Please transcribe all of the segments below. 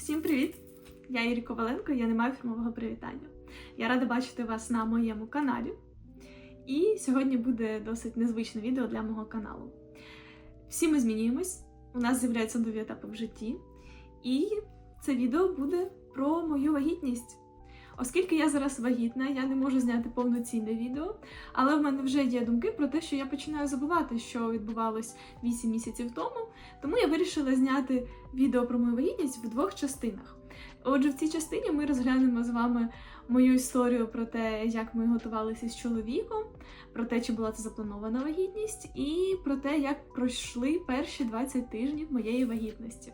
Всім привіт! Я Ірі Коваленко, я не маю фірмового привітання. Я рада бачити вас на моєму каналі. І сьогодні буде досить незвичне відео для мого каналу. Всі ми змінюємось, у нас з'являються нові етапи в житті, і це відео буде про мою вагітність. Оскільки я зараз вагітна, я не можу зняти повноцінне відео, але в мене вже є думки про те, що я починаю забувати, що відбувалось 8 місяців тому. Тому я вирішила зняти відео про мою вагітність в двох частинах. Отже, в цій частині ми розглянемо з вами мою історію про те, як ми готувалися з чоловіком, про те, чи була це запланована вагітність, і про те, як пройшли перші 20 тижнів моєї вагітності.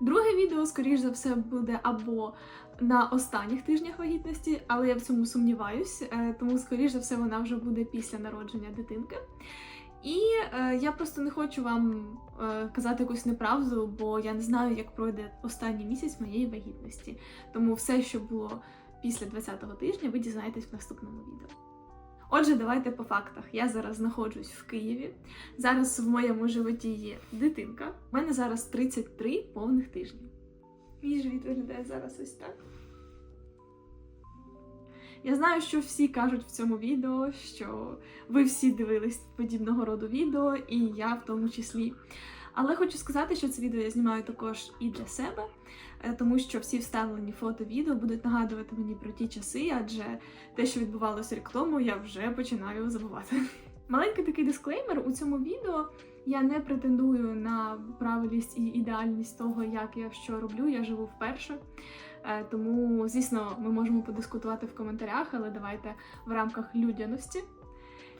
Друге відео, скоріш за все, буде або на останніх тижнях вагітності, але я в цьому сумніваюсь, е, тому, скоріш за все, вона вже буде після народження дитинки. І е, я просто не хочу вам е, казати якусь неправду, бо я не знаю, як пройде останній місяць моєї вагітності. Тому все, що було після 20-го тижня, ви дізнаєтесь в наступному відео. Отже, давайте по фактах. Я зараз знаходжусь в Києві. Зараз в моєму животі є дитинка. У мене зараз 33 повних тижні. Мій живіт виглядає зараз ось так. Я знаю, що всі кажуть в цьому відео, що ви всі дивились подібного роду відео, і я в тому числі. Але хочу сказати, що це відео я знімаю також і для себе, е, тому що всі вставлені фото відео будуть нагадувати мені про ті часи, адже те, що відбувалося рік тому, я вже починаю забувати. Маленький такий дисклеймер у цьому відео. Я не претендую на правильність і ідеальність того, як я що роблю. Я живу вперше. Е, Тому, звісно, ми можемо подискутувати в коментарях, але давайте в рамках людяності.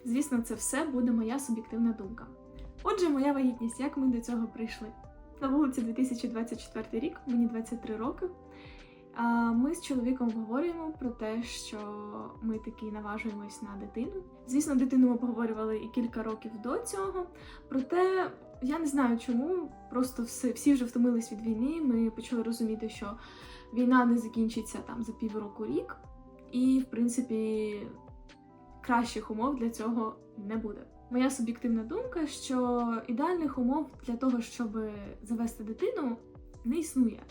Звісно, це все буде моя суб'єктивна думка. Отже, моя вагітність, як ми до цього прийшли? На вулиці 2024 рік, мені 23 роки. Ми з чоловіком говоримо про те, що ми таки наважуємось на дитину. Звісно, дитину ми поговорювали і кілька років до цього. Проте я не знаю чому. Просто все, всі вже втомились від війни. Ми почали розуміти, що війна не закінчиться там за півроку рік, і в принципі кращих умов для цього не буде. Моя суб'єктивна думка, що ідеальних умов для того, щоб завести дитину, не існує.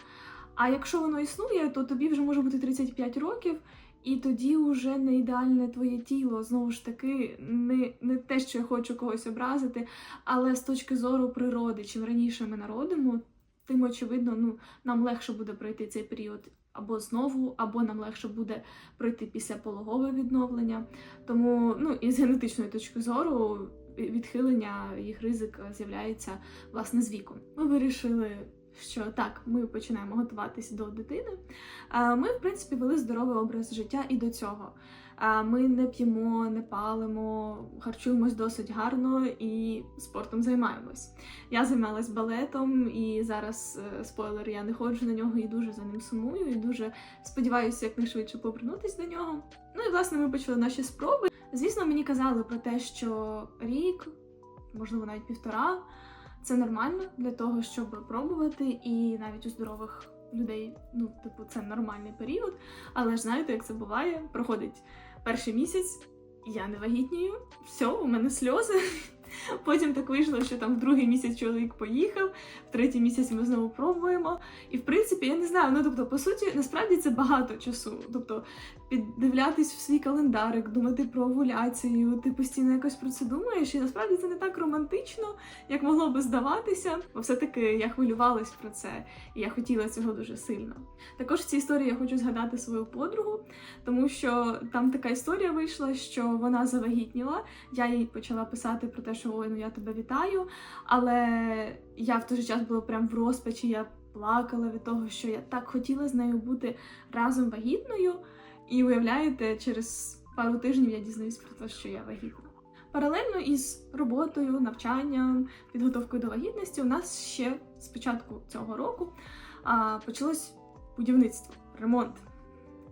А якщо воно існує, то тобі вже може бути 35 років, і тоді вже не ідеальне твоє тіло. Знову ж таки, не, не те, що я хочу когось образити, але з точки зору природи, чим раніше ми народимо, тим очевидно, ну нам легше буде пройти цей період або знову, або нам легше буде пройти після пологове відновлення. Тому ну і з генетичної точки зору відхилення їх ризик з'являється власне з віком. Ми вирішили. Що так, ми починаємо готуватись до дитини. Ми, в принципі, вели здоровий образ життя і до цього. Ми не п'ємо, не палимо, харчуємось досить гарно і спортом займаємось. Я займалась балетом, і зараз е, спойлер, я не ходжу на нього і дуже за ним сумую, і дуже сподіваюся якнайшвидше повернутися до нього. Ну і власне ми почали наші спроби. Звісно, мені казали про те, що рік, можливо, навіть півтора. Це нормально для того, щоб пробувати, і навіть у здорових людей, ну, типу, це нормальний період. Але ж знаєте, як це буває? Проходить перший місяць, я не вагітнюю, все, у мене сльози. Потім так вийшло, що там в другий місяць чоловік поїхав, в третій місяць ми знову пробуємо. І в принципі, я не знаю, ну тобто, по суті, насправді це багато часу. Тобто, піддивлятись в свій календарик, думати про овуляцію, ти постійно якось про це думаєш, і насправді це не так романтично, як могло би здаватися. Бо все-таки я хвилювалась про це, і я хотіла цього дуже сильно. Також в цій історії я хочу згадати свою подругу, тому що там така історія вийшла, що вона завагітніла. Я їй почала писати про те, що ой, ну я тебе вітаю. Але я в той же час була прям в розпачі. Я плакала від того, що я так хотіла з нею бути разом вагітною. І уявляєте, через пару тижнів я дізнаюсь про те, що я вагітна. Паралельно із роботою, навчанням, підготовкою до вагітності, у нас ще з початку цього року а, почалось будівництво, ремонт.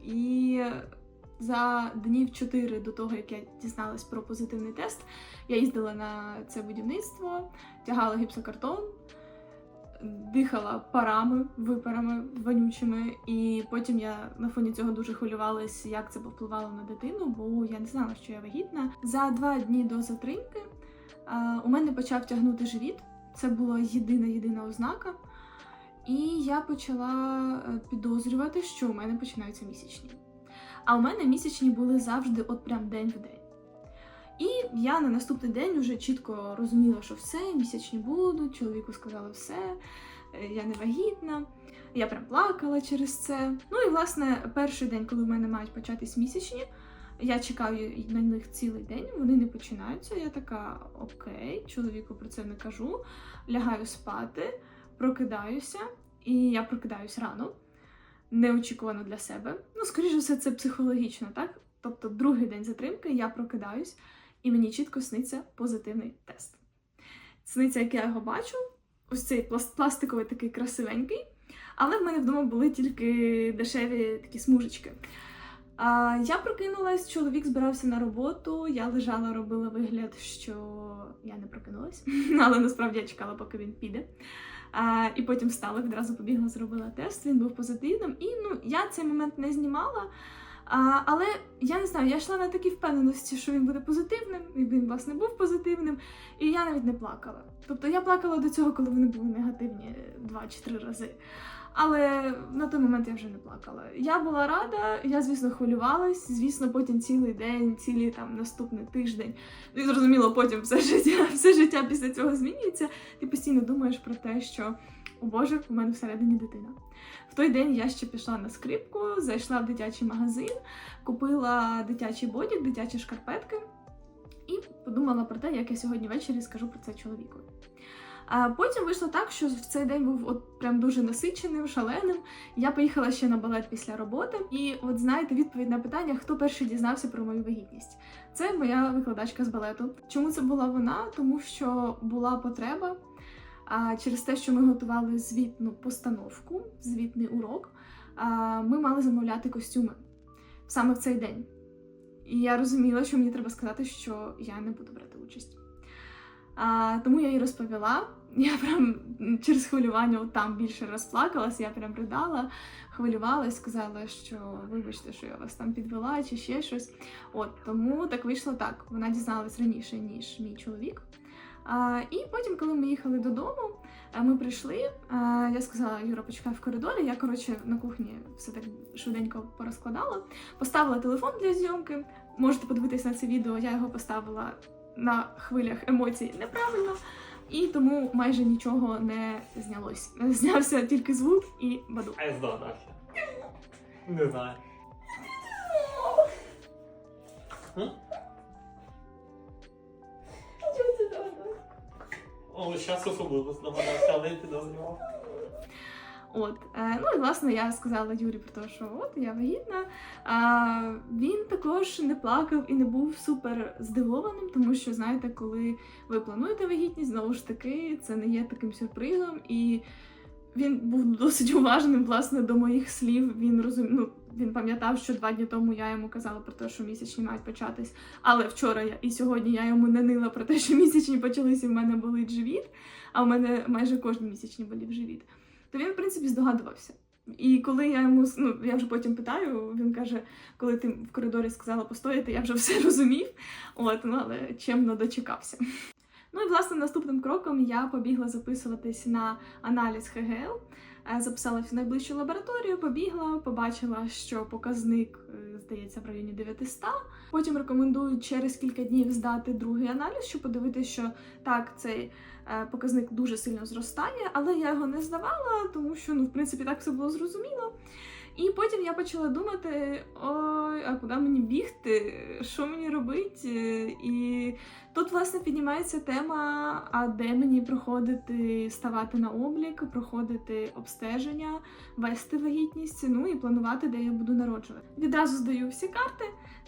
І за днів 4 до того, як я дізналась про позитивний тест, я їздила на це будівництво, тягала гіпсокартон, дихала парами, випарами вонючими, і потім я на фоні цього дуже хвилювалась, як це повпливало на дитину, бо я не знала, що я вагітна. За два дні до затримки а, у мене почав тягнути живіт. Це була єдина єдина ознака. І я почала е, підозрювати, що у мене починаються місячні. А у мене місячні були завжди от прям день в день. І я на наступний день вже чітко розуміла, що все, місячні будуть, чоловіку сказала все, е, я не вагітна. Я прям плакала через це. Ну і власне перший день, коли в мене мають початись місячні, я чекаю на них цілий день, вони не починаються. Я така окей, чоловіку про це не кажу. Лягаю спати, прокидаюся, і я прокидаюсь рано, неочікувано для себе. Ну, скоріше все, це психологічно, так? Тобто, другий день затримки я прокидаюсь, і мені чітко сниться позитивний тест. Сниться, як я його бачу, ось цей пластиковий такий красивенький. Але в мене вдома були тільки дешеві такі смужечки. А, я прокинулась, чоловік збирався на роботу, я лежала, робила вигляд, що я не прокинулась, але насправді я чекала, поки він піде. А, і потім встала, відразу побігла, зробила тест, він був позитивним. І ну, я цей момент не знімала. А, але я не знаю, я йшла на такій впевненості, що він буде позитивним, і він, власне, був позитивним, і я навіть не плакала. Тобто я плакала до цього, коли вони були негативні два чи три рази. Але на той момент я вже не плакала. Я була рада, я, звісно, хвилювалась. Звісно, потім цілий день, цілий там наступний тиждень. Ну, І зрозуміло, потім все життя, все життя після цього змінюється. Ти постійно думаєш про те, що о Боже, у мене всередині дитина. В той день я ще пішла на скрипку, зайшла в дитячий магазин, купила дитячий бодік, дитячі шкарпетки і подумала про те, як я сьогодні ввечері скажу про це чоловікові. А потім вийшло так, що в цей день був от прям дуже насиченим, шаленим. Я поїхала ще на балет після роботи. І от знаєте, відповідь на питання, хто перший дізнався про мою вагітність. Це моя викладачка з балету. Чому це була вона? Тому що була потреба. Через те, що ми готували звітну постановку, звітний урок, ми мали замовляти костюми саме в цей день. І я розуміла, що мені треба сказати, що я не буду брати участь. А, тому я їй розповіла. Я прям через хвилювання там більше розплакалась, я прям ридала, хвилювалась, сказала, що вибачте, що я вас там підвела чи ще щось. От тому так вийшло так. Вона дізналась раніше, ніж мій чоловік. І потім, коли ми їхали додому, ми прийшли. Я сказала, Юра, почекай в коридорі. Я коротше на кухні все так швиденько порозкладала. Поставила телефон для зйомки. Можете подивитись на це відео, я його поставила на хвилях емоцій неправильно, і тому майже нічого не знялось. Знявся тільки звук і баду. А я здогадався. Не знаю. Зараз особливо здогадався, але я підозрював. От, е, ну і власне я сказала Юрі про те, що от я вагітна. Він також не плакав і не був супер здивованим, тому що знаєте, коли ви плануєте вагітність, знову ж таки, це не є таким сюрпризом. І він був досить уважним власне до моїх слів. Він розум... ну, він пам'ятав, що два дні тому я йому казала про те, що місячні мають початись. Але вчора я і сьогодні я йому не нила про те, що місячні почалися, і в мене болить живіт, а в мене майже кожні місячні болів живіт то він, в принципі, здогадувався. І коли я йому ну, я вже потім питаю, він каже, коли ти в коридорі сказала постояти, я вже все розумів. От, ну але чемно дочекався. Ну і власне наступним кроком я побігла записуватись на аналіз ХГЛ. Е, Записалась в найближчу лабораторію, побігла, побачила, що показник е, здається в районі 900. Потім рекомендують через кілька днів здати другий аналіз, щоб подивитися, що так, цей е, показник дуже сильно зростає, але я його не здавала, тому що ну, в принципі так все було зрозуміло. І потім я почала думати: ой, а куди мені бігти? Що мені робити? І тут, власне, піднімається тема: а де мені проходити, ставати на облік, проходити обстеження, вести вагітність, ну і планувати, де я буду народжувати. Відразу здаю всі карти.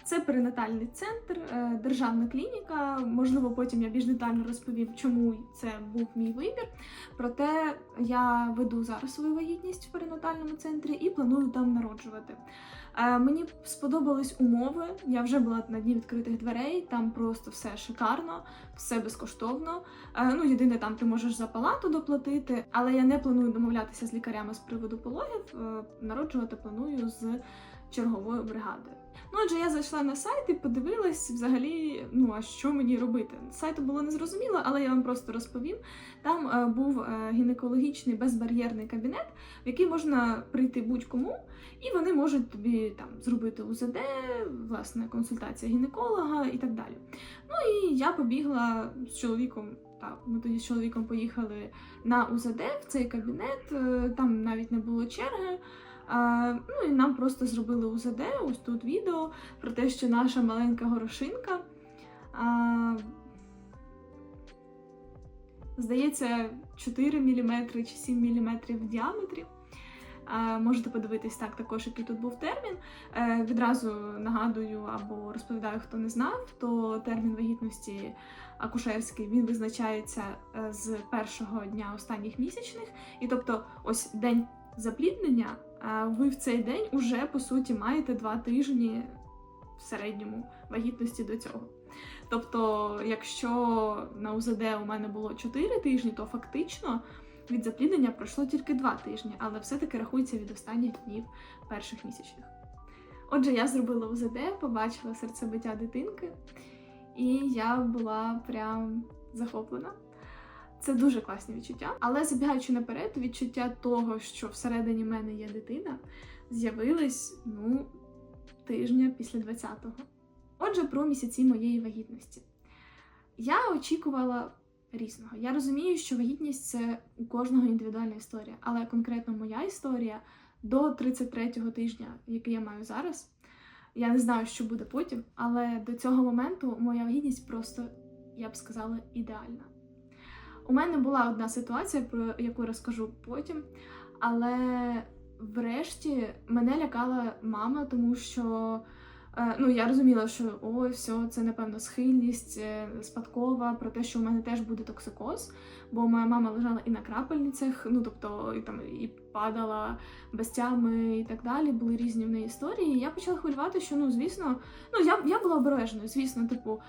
Це перинатальний центр, е, державна клініка. Можливо, потім я більш детально розповім, чому це був мій вибір. Проте я веду зараз свою вагітність в перинатальному центрі і планую там народжувати. Е, Мені сподобались умови. Я вже була на дні відкритих дверей. Там просто все шикарно, все безкоштовно. Е, Ну, єдине, там ти можеш за палату доплатити, але я не планую домовлятися з лікарями з приводу пологів. Е, Народжувати планую з черговою бригадою. Ну, отже, я зайшла на сайт і подивилась взагалі, ну а що мені робити. Сайту було незрозуміло, але я вам просто розповім. Там е, був е, гінекологічний безбар'єрний кабінет, в який можна прийти будь-кому, і вони можуть тобі там зробити УЗД, власне, консультація гінеколога і так далі. Ну і я побігла з чоловіком. Так, ми тоді з чоловіком поїхали на УЗД в цей кабінет. е, Там навіть не було черги. Ну і нам просто зробили УЗД, ось тут відео про те, що наша маленька горошинка. Здається, 4 мм чи 7 мм в діаметрі. Можете подивитись так, також, який тут був термін. Е, відразу нагадую або розповідаю, хто не знав, то термін вагітності акушерський він визначається е, з першого дня останніх місячних. І тобто, ось день запліднення, ви в цей день уже по суті маєте два тижні в середньому вагітності до цього. Тобто, якщо на УЗД у мене було 4 тижні, то фактично від запліднення пройшло тільки 2 тижні, але все-таки рахується від останніх днів перших місячних. Отже, я зробила УЗД, побачила серцебиття дитинки, і я була прям захоплена. Це дуже класні відчуття. Але забігаючи наперед, відчуття того, що всередині мене є дитина, з'явились ну, тижня після 20-го. Отже, про місяці моєї вагітності. Я очікувала різного. Я розумію, що вагітність це у кожного індивідуальна історія, але конкретно моя історія до 33-го тижня, який я маю зараз. Я не знаю, що буде потім, але до цього моменту моя вагітність просто, я б сказала, ідеальна. У мене була одна ситуація, про яку розкажу потім, але врешті мене лякала мама, тому що е, ну, я розуміла, що ой, все, це напевно схильність е, спадкова, про те, що у мене теж буде токсикоз, бо моя мама лежала і на крапельницях, ну тобто і там і падала без тями і так далі. Були різні в неї історії. І я почала хвилювати, що ну, звісно, ну я, я була обережною, звісно, типу.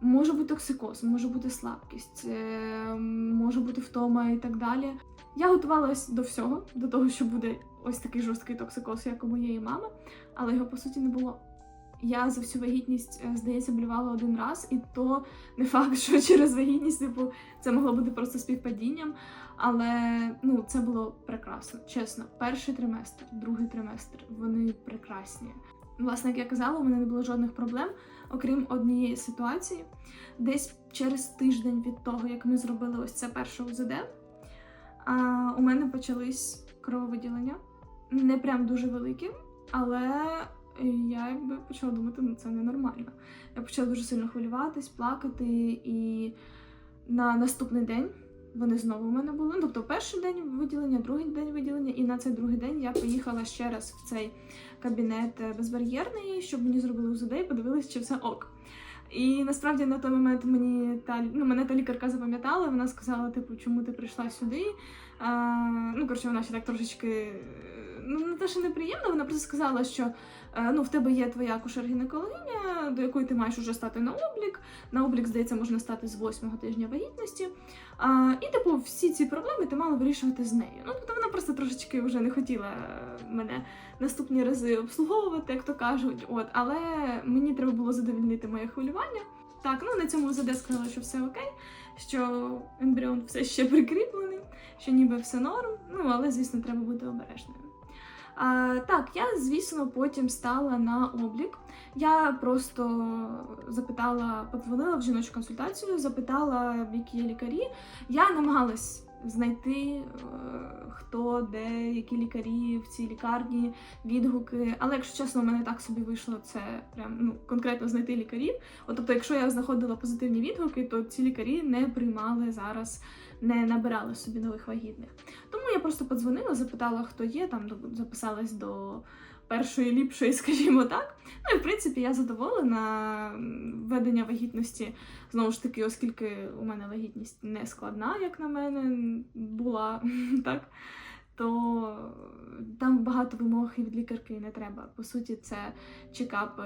Може бути токсикоз, може бути слабкість, е, може бути втома і так далі. Я готувалась до всього, до того, що буде ось такий жорсткий токсикоз, як у моєї мами, але його по суті не було. Я за всю вагітність, е, здається, блювала один раз, і то не факт, що через вагітність, типу, це могло бути просто співпадінням. Але ну, це було прекрасно, чесно. Перший триместр, другий триместр, вони прекрасні. Власне, як я казала, у мене не було жодних проблем, окрім однієї ситуації. Десь через тиждень від того, як ми зробили ось це перше УЗД, у мене почались крововиділення. Не прям дуже великі, але я якби почала думати, ну це ненормально. Я почала дуже сильно хвилюватись, плакати, і на наступний день вони знову в мене були. Ну, тобто перший день виділення, другий день виділення, і на цей другий день я поїхала ще раз в цей кабінет е, безбар'єрний, щоб мені зробили УЗД і подивилися, чи все ок. І насправді на той момент мені та ну, мене та лікарка запам'ятала. Вона сказала, типу, чому ти прийшла сюди? Ну, коротше, вона ще так трошечки. е, Ну, не те, що неприємно, вона просто сказала, що е, ну, в тебе є твоя акушер-гінекологиня, до якої ти маєш уже стати на облік. На облік, здається, можна стати з восьмого тижня вагітності. А, і, типу, всі ці проблеми ти мала вирішувати з нею. Ну, тобто вона просто трошечки вже не хотіла мене наступні рази обслуговувати, як то кажуть. От, але мені треба було задовільнити моє хвилювання. Так, ну на цьому ЗД сказала, що все окей, що ембріон все ще прикріплений, що ніби все норм. Ну, але, звісно, треба бути обережною. А, так, я, звісно, потім стала на облік. Я просто запитала, подзвонила в жіночу консультацію, запитала, які є лікарі. Я намагалась знайти, е, хто, де, які лікарі в цій лікарні, відгуки. Але якщо чесно, у мене так собі вийшло це прям ну, конкретно знайти лікарів. От, тобто, якщо я знаходила позитивні відгуки, то ці лікарі не приймали зараз, не набирала собі нових вагітних. Тому я просто подзвонила, запитала, хто є, там записалась до першої ліпшої, скажімо так. Ну і в принципі я задоволена введення ведення вагітності. Знову ж таки, оскільки у мене вагітність не складна, як на мене, була так. то там багато вимог і від лікарки не треба. По суті, це чекапи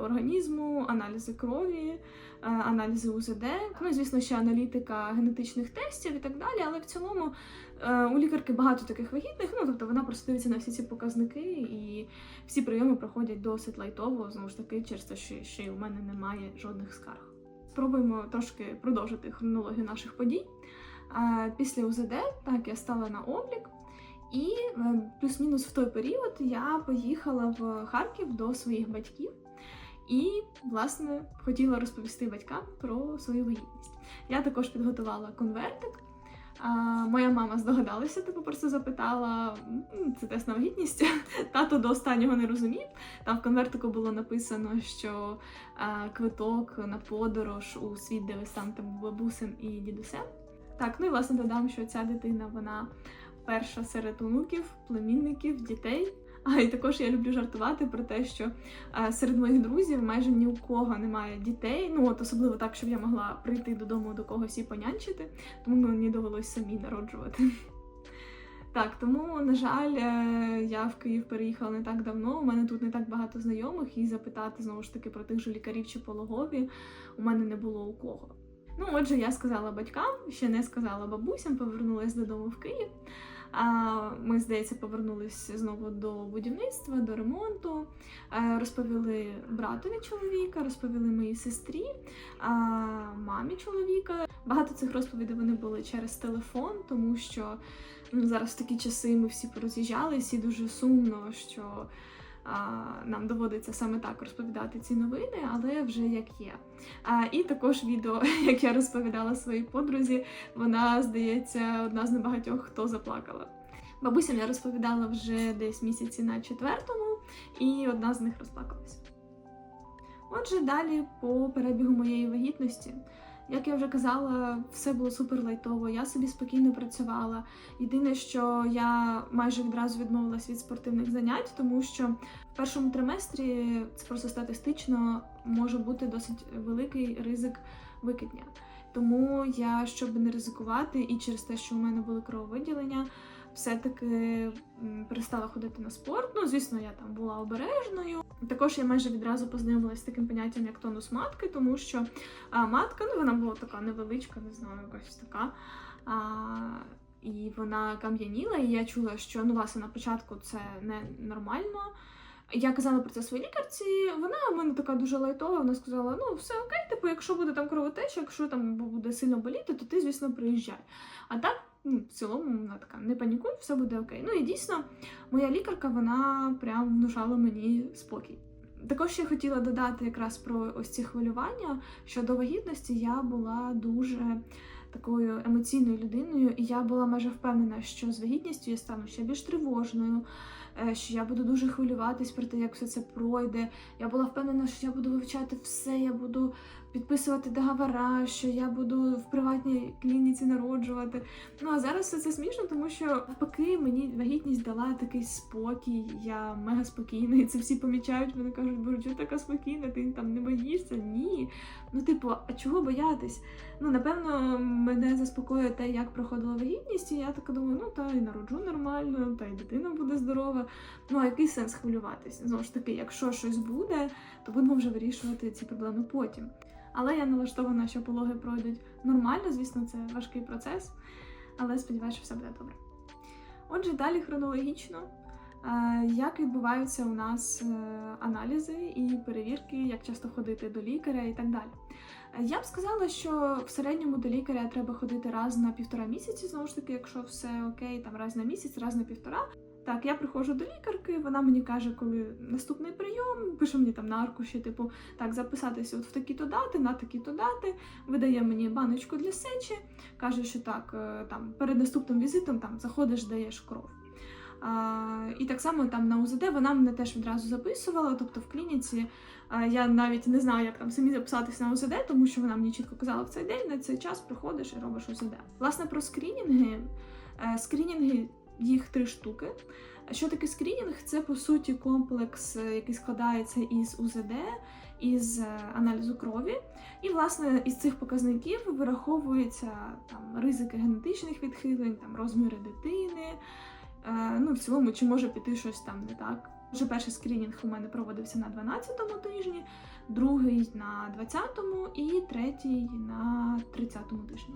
організму, аналізи крові, е, аналізи УЗД, ну звісно, ще аналітика генетичних тестів і так далі. Але в цілому е, у лікарки багато таких вагітних. Ну тобто вона просто дивиться на всі ці показники, і всі прийоми проходять досить лайтово. Знову ж таки, через те, що ще й у мене немає жодних скарг. Спробуємо трошки продовжити хронологію наших подій. Е, Після УЗД так я стала на облік. І е, плюс-мінус в той період я поїхала в Харків до своїх батьків і, власне, хотіла розповісти батькам про свою вагітність. Я також підготувала конвертик. А, моя мама здогадалася, типу просто запитала, це тест на вагітність. Тато до останнього не розумів. Там в конвертику було написано, що а, квиток на подорож у світ, де ви станете бабусем і дідусем. Так, ну і власне додам, що ця дитина вона перша серед онуків, племінників, дітей. А і також я люблю жартувати про те, що е, серед моїх друзів майже ні у кого немає дітей. Ну от особливо так, щоб я могла прийти додому до когось і понянчити, тому мені довелось самі народжувати. Так, тому, на жаль, е, я в Київ переїхала не так давно. У мене тут не так багато знайомих, і запитати знову ж таки про тих же лікарів чи пологові у мене не було у кого. Ну, отже, я сказала батькам, ще не сказала бабусям, повернулася додому в Київ. А ми, здається, повернулися знову до будівництва, до ремонту. Розповіли братові чоловіка, розповіли моїй сестрі, мамі чоловіка. Багато цих розповідей вони були через телефон, тому що ну, зараз в такі часи ми всі пороз'їжджалися, і дуже сумно, що нам доводиться саме так розповідати ці новини, але вже як є. І також відео, як я розповідала своїй подрузі, вона, здається, одна з небагатьох, хто заплакала. Бабусям я розповідала вже десь місяці на четвертому, і одна з них розплакалась. Отже, далі по перебігу моєї вагітності. Як я вже казала, все було супер лайтово. Я собі спокійно працювала. Єдине, що я майже відразу відмовилась від спортивних занять, тому що в першому триместрі це просто статистично може бути досить великий ризик викидня. Тому я, щоб не ризикувати, і через те, що у мене були крововиділення, все-таки перестала ходити на спорт. Ну, звісно, я там була обережною. Також я майже відразу познайомилася з таким поняттям, як тонус матки, тому що матка, ну вона була така невеличка, не знаю, якась така. А, і вона кам'яніла, і я чула, що ну, власне, на початку це не нормально. Я казала про це своїй лікарці. Вона в мене така дуже лайтова. Вона сказала: ну все окей, типу, якщо буде там кровотеча, якщо там буде сильно боліти, то ти, звісно, приїжджай. А так, ну, в цілому, вона така, не панікуй, все буде окей. Ну і дійсно, моя лікарка вона прям внушала мені спокій. Також я хотіла додати якраз про ось ці хвилювання, що до вагітності я була дуже такою емоційною людиною, і я була майже впевнена, що з вагітністю я стану ще більш тривожною, е, що я буду дуже хвилюватись про те, як все це пройде. Я була впевнена, що я буду вивчати все, я буду підписувати договора, що я буду в приватній клініці народжувати. Ну а зараз все це смішно, тому що поки мені вагітність дала такий спокій, я мега спокійна, і це всі помічають. Вони кажуть, боже, чого така спокійна, ти там не боїшся? Ні. Ну, типу, а чого боятись? Ну, напевно, мене заспокоює те, як проходила вагітність, і я така думаю, ну та й народжу нормально, та й дитина буде здорова. Ну а який сенс хвилюватися? Знову ж таки, якщо щось буде, то будемо вже вирішувати ці проблеми потім. Але я налаштована, що пологи пройдуть нормально, звісно, це важкий процес, але сподіваюся, що все буде добре. Отже, далі хронологічно, е, як відбуваються у нас е, аналізи і перевірки, як часто ходити до лікаря і так далі. Я б сказала, що в середньому до лікаря треба ходити раз на півтора місяці, знову ж таки, якщо все окей, там раз на місяць, раз на півтора. Так, я приходжу до лікарки, вона мені каже, коли наступний прийом, пише мені там на аркуші, типу, так, записатися от в такі-то дати, на такі-то дати, видає мені баночку для сечі, каже, що так, е, там перед наступним візитом там заходиш, даєш кров. А, і так само там на УЗД вона мене теж відразу записувала, тобто в клініці а, я навіть не знаю, як там самі записатись на УЗД, тому що вона мені чітко казала в цей день, на цей час приходиш і робиш УЗД. Власне, про скринінги. Е, Скринінги їх три штуки. Що таке скринінг? Це по суті комплекс, е, який складається із УЗД, із е, аналізу крові. І, власне, із цих показників вираховуються там ризики генетичних відхилень, там розміри дитини Е, ну, в цілому, чи може піти щось там не так. Вже перший скринінг у мене проводився на 12-му тижні, другий на 20-му і третій на 30-му тижні.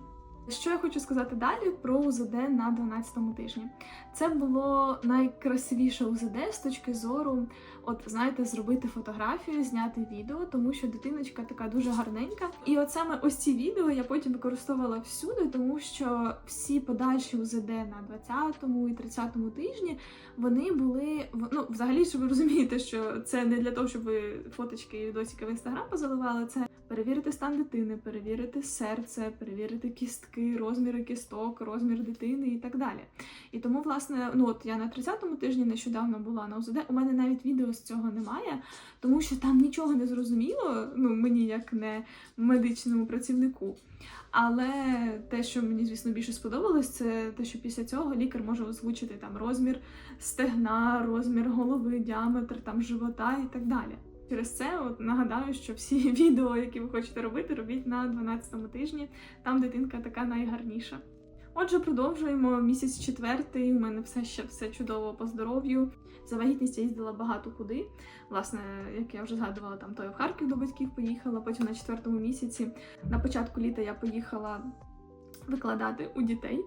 Що я хочу сказати далі про УЗД на 12-му тижні? Це було найкрасивіше УЗД з точки зору, от знаєте, зробити фотографію, зняти відео, тому що дитиночка така дуже гарненька. І от саме ось ці відео я потім використовувала всюди, тому що всі подальші УЗД на 20-му і 30-му тижні вони були ну, взагалі, що ви розумієте, що це не для того, щоб ви фоточки і відосики в інстаграм позаливали. Це перевірити стан дитини, перевірити серце, перевірити кістки, розміри кісток, розмір дитини і так далі. І тому, власне, ну от я на 30-му тижні нещодавно була на УЗД. У мене навіть відео з цього немає, тому що там нічого не зрозуміло. Ну мені як не медичному працівнику. Але те, що мені, звісно, більше сподобалось, це те, що після цього лікар може озвучити там розмір стегна, розмір голови, діаметр там живота і так далі. Через це от нагадаю, що всі відео, які ви хочете робити, робіть на 12-му тижні. Там дитинка така найгарніша. Отже, продовжуємо місяць четвертий. У мене все ще все чудово по здоров'ю. За вагітність я їздила багато куди. Власне, як я вже згадувала, там то я в Харків до батьків поїхала. Потім на четвертому місяці на початку літа я поїхала викладати у дітей.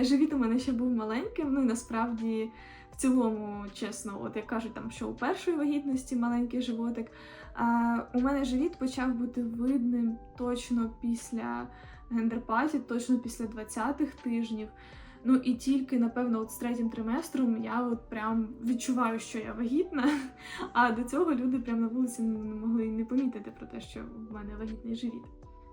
Живіт у мене ще був маленьким. Ну і насправді, в цілому, чесно, от як кажуть, там що у першої вагітності маленький животик. А у мене живіт почав бути видним точно після гендерпаті, точно після 20-х тижнів. Ну і тільки, напевно, от з третім триместром я от прям відчуваю, що я вагітна. А до цього люди прямо на вулиці не могли не помітити про те, що в мене вагітний живіт.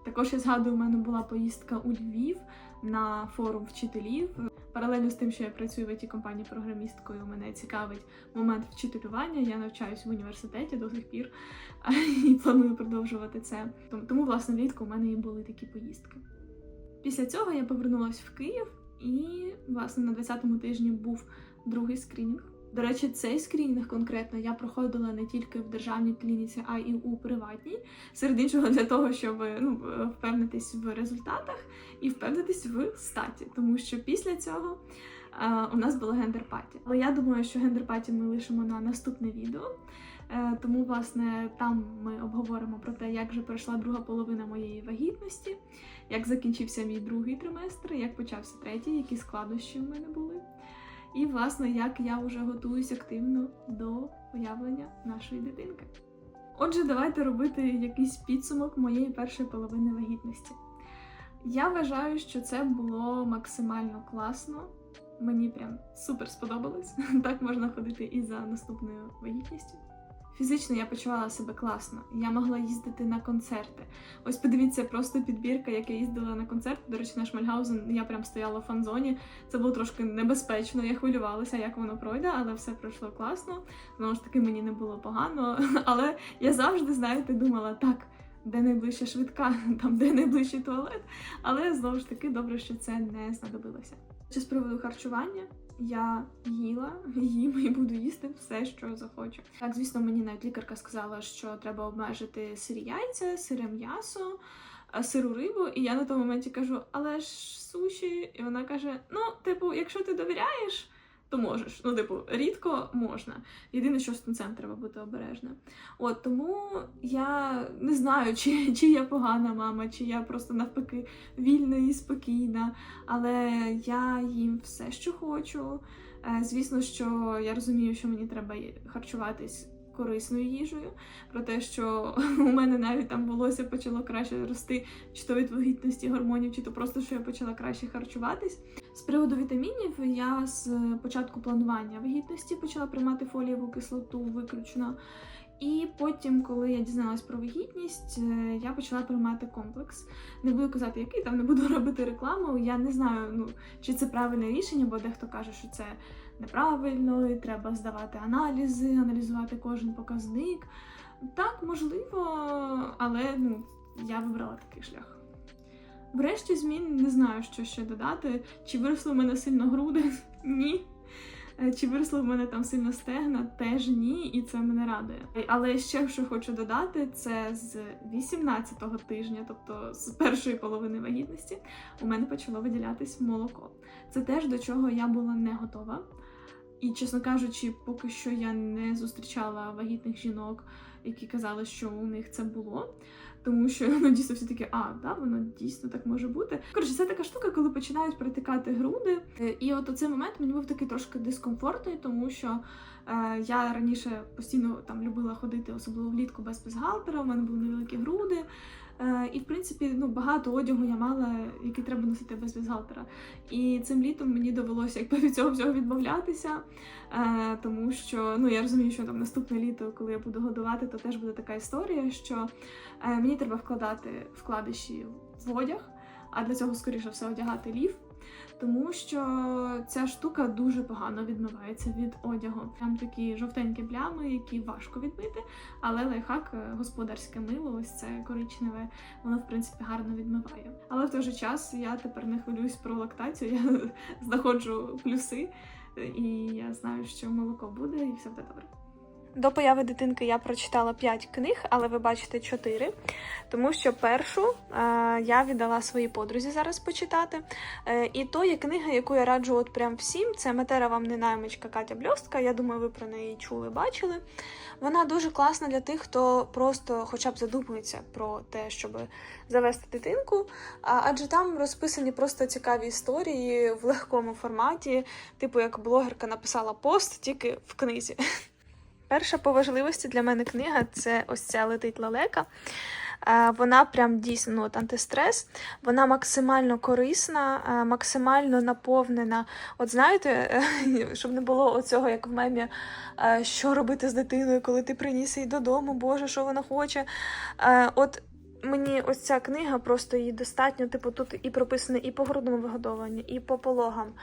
Також я згадую, у мене була поїздка у Львів на форум вчителів. Паралельно з тим, що я працюю в it компанії програмісткою, мене цікавить момент вчителювання. Я навчаюсь в університеті до сих пір і планую продовжувати це. Тому- власне, влітку у мене і були такі поїздки. Після цього я повернулася в Київ, і, власне, на 20-му тижні був другий скринінг. До речі, цей скринінг конкретно я проходила не тільки в державній клініці, а й у приватній. Серед іншого для того, щоб ну, впевнитись в результатах і впевнитись в статі, тому що після цього е, у нас було гендерпаті. Але я думаю, що гендерпаті ми лишимо на наступне відео. Е, Тому, власне, там ми обговоримо про те, як же пройшла друга половина моєї вагітності, як закінчився мій другий триместр, як почався третій, які складнощі в мене були. І, власне, як я вже готуюсь активно до появлення нашої дитинки. Отже, давайте робити якийсь підсумок моєї першої половини вагітності. Я вважаю, що це було максимально класно. Мені прям супер сподобалось. Так можна ходити і за наступною вагітністю. Фізично я почувала себе класно. Я могла їздити на концерти. Ось подивіться, просто підбірка, як я їздила на концерт. До речі, на Шмальгаузен я прям стояла в фан-зоні. Це було трошки небезпечно. Я хвилювалася, як воно пройде, але все пройшло класно. Знову ж таки, мені не було погано. Але я завжди, знаєте, думала, так, де найближча швидка, там де найближчий туалет. Але знову ж таки, добре, що це не знадобилося. Чи з приводу харчування я їла, їм і буду їсти все, що захочу. Так, звісно, мені навіть лікарка сказала, що треба обмежити сирі яйця, сире м'ясо, сиру рибу. І я на тому моменті кажу, але ж суші. І вона каже: Ну, типу, якщо ти довіряєш, то можеш. Ну, типу, рідко можна. Єдине, що з тунцем треба бути обережна. От тому я не знаю, чи, чи я погана мама, чи я просто навпаки вільна і спокійна. Але я їм все, що хочу. Е, Звісно, що я розумію, що мені треба харчуватись корисною їжею, про те, що у мене навіть там волосся почало краще рости, чи то від вагітності гормонів, чи то просто що я почала краще харчуватись. З приводу вітамінів я з початку планування вагітності почала приймати фолієву кислоту виключно. І потім, коли я дізналась про вагітність, е, я почала приймати комплекс. Не буду казати, який там не буду робити рекламу. Я не знаю, ну чи це правильне рішення, бо дехто каже, що це неправильно, і треба здавати аналізи, аналізувати кожен показник. Так, можливо, але ну, я вибрала такий шлях. Врешті змін не знаю, що ще додати. Чи виросли в мене сильно груди? Ні. Е, Чи виросли в мене там сильно стегна? Теж ні, і це мене радує. Але ще що хочу додати, це з 18-го тижня, тобто з першої половини вагітності, у мене почало виділятись молоко. Це теж до чого я була не готова. І, чесно кажучи, поки що я не зустрічала вагітних жінок, які казали, що у них це було. Тому що ну, дійсно всі такі, а, да, воно дійсно так може бути. Коротше, це така штука, коли починають протикати груди. Е, І от цей момент мені був такий трошки дискомфортний, тому що е, я раніше постійно там любила ходити, особливо влітку без бюстгальтера, у мене були невеликі груди. Е, і, в принципі, ну, багато одягу я мала, який треба носити без бюстгальтера. І цим літом мені довелося якби від цього всього відмовлятися, е, тому що ну, я розумію, що там наступне літо, коли я буду годувати, то теж буде така історія, що е, мені треба вкладати вкладиші в одяг, а для цього, скоріше все, одягати ліф. Тому що ця штука дуже погано відмивається від одягу. Там такі жовтенькі плями, які важко відбити, але лайфхак е, господарське мило, ось це коричневе, воно в принципі гарно відмиває. Але в той же час я тепер не хвилююсь про лактацію, я знаходжу плюси, е, і я знаю, що молоко буде, і все буде добре. До появи дитинки я прочитала 5 книг, але ви бачите 4, тому що першу е, я віддала своїй подрузі зараз почитати. Е, і то є книга, яку я раджу от прям всім. Це Метера вам не наймичка Катя Бльостка. Я думаю, ви про неї чули, бачили. Вона дуже класна для тих, хто просто хоча б задумується про те, щоб завести дитинку. Адже там розписані просто цікаві історії в легкому форматі, типу як блогерка написала пост тільки в книзі. Перша по важливості для мене книга це ось ця летить лелека. Е, Вона прям дійсно ну, от антистрес, вона максимально корисна, е, максимально наповнена. От знаєте, е, щоб не було оцього, як в мемі, що робити з дитиною, коли ти приніс її додому, Боже, що вона хоче. От мені ось ця книга просто її достатньо. Типу, тут і прописано і по грудному вигодовуванню, і по пологам,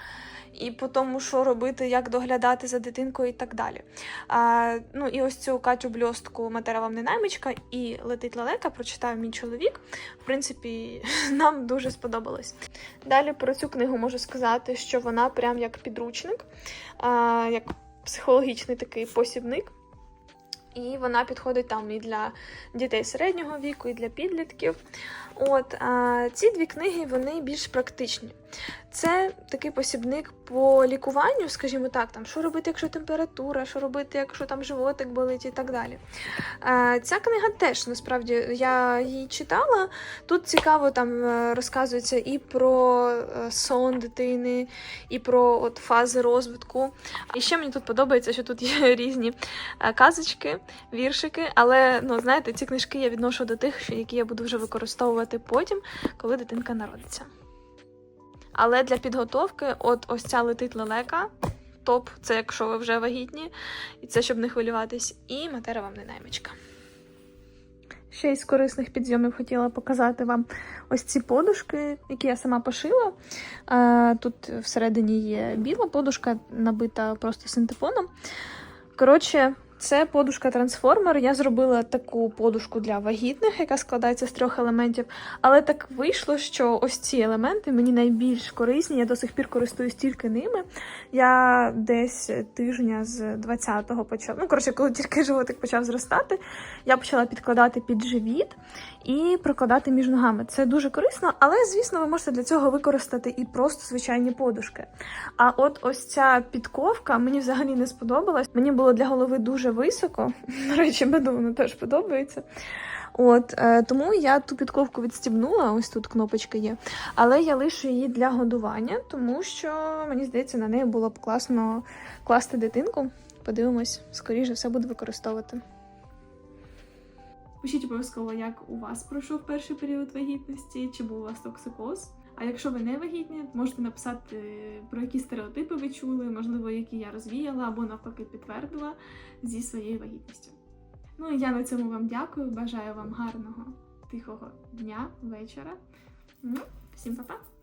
і по тому, що робити, як доглядати за дитинкою і так далі. А, ну і ось цю Катю бльостку Матера вам не наймичка і летить лелека прочитав мій чоловік. В принципі, нам дуже сподобалось. Далі про цю книгу можу сказати, що вона прям як підручник, а, як психологічний такий посібник. І вона підходить там і для дітей середнього віку, і для підлітків. От а, ці дві книги вони більш практичні. Це такий посібник по лікуванню, скажімо так, там що робити, якщо температура, що робити, якщо там животик болить і так далі. А, ця книга теж насправді я її читала. Тут цікаво там е, розказується і про е, сон дитини, і про от, фази розвитку. І ще мені тут подобається, що тут є різні е, казочки, віршики, але ну, знаєте, ці книжки я відношу до тих, які я буду вже використовувати потім, коли дитинка народиться. Але для підготовки, от ось ця летить лелека. Топ, це якщо ви вже вагітні, і це щоб не хвилюватись, і матера вам не наймичка. Ще із корисних підйомів хотіла показати вам ось ці подушки, які я сама пошила. Тут всередині є біла подушка, набита просто синтепоном. Коротше, це подушка трансформер. Я зробила таку подушку для вагітних, яка складається з трьох елементів. Але так вийшло, що ось ці елементи мені найбільш корисні. Я до сих пір користуюсь тільки ними. Я десь тижня з 20-го почала. Ну, коротше, коли тільки животик почав зростати, я почала підкладати під живіт і прокладати між ногами. Це дуже корисно, але звісно, ви можете для цього використати і просто звичайні подушки. А от ось ця підковка мені взагалі не сподобалась. Мені було для голови дуже високо. До речі, воно теж подобається. От е, тому я ту підковку відстібнула, ось тут кнопочка є. Але я лишу її для годування, тому що мені здається, на неї було б класно класти дитинку. Подивимось, скоріше все буду використовувати. Пишіть обов'язково, як у вас пройшов перший період вагітності, чи був у вас токсикоз. А якщо ви не вагітні, можете написати, про які стереотипи ви чули, можливо, які я розвіяла або навпаки підтвердила зі своєю вагітністю. Ну і я на цьому вам дякую. Бажаю вам гарного, тихого дня, вечора. Ну, всім па-па!